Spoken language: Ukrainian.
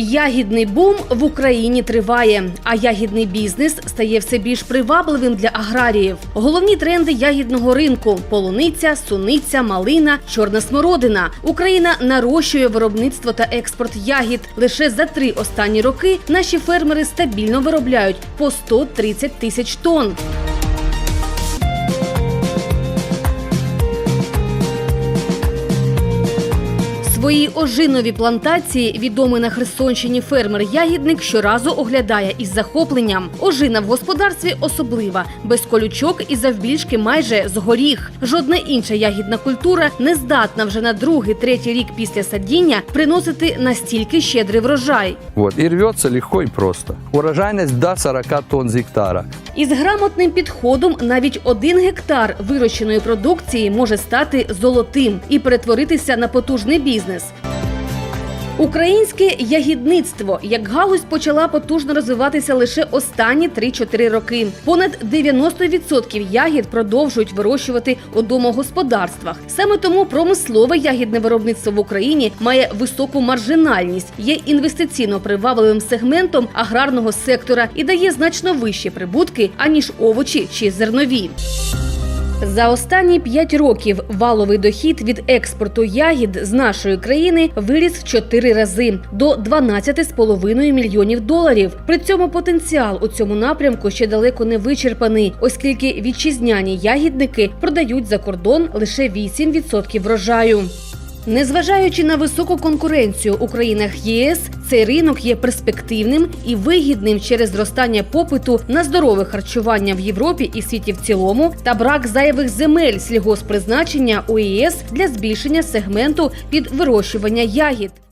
Ягідний бум в Україні триває, а ягідний бізнес стає все більш привабливим для аграріїв. Головні тренди ягідного ринку: полуниця, суниця, малина, чорна смородина. Україна нарощує виробництво та експорт ягід. Лише за три останні роки наші фермери стабільно виробляють по 130 тисяч тонн. Свої ожинові плантації відомий на Херсонщині фермер-ягідник щоразу оглядає із захопленням. Ожина в господарстві особлива, без колючок і завбільшки майже з горіх. Жодна інша ягідна культура не здатна вже на другий, третій рік після садіння приносити настільки щедрий врожай. Вот, и рвется легко и просто. Урожайность до 40 тонн с гектара. Із грамотним підходом навіть один гектар вирощеної продукції може стати золотим і перетворитися на потужний бізнес. Українське ягідництво як галузь почала потужно розвиватися лише останні 3-4 роки. Понад 90% ягід продовжують вирощувати у домогосподарствах. Саме тому промислове ягідне виробництво в Україні має високу маржинальність, є інвестиційно привабливим сегментом аграрного сектора і дає значно вищі прибутки аніж овочі чи зернові. За останні 5 років валовий дохід від експорту ягід з нашої країни виріс в 4 рази до 12,5 мільйонів доларів. При цьому потенціал у цьому напрямку ще далеко не вичерпаний, оскільки вітчизняні ягідники продають за кордон лише 8% врожаю. Незважаючи на високу конкуренцію у країнах ЄС, цей ринок є перспективним і вигідним через зростання попиту на здорове харчування в Європі і світі в цілому та брак зайвих земель сільгоспризначення у ЄС для збільшення сегменту під вирощування ягід.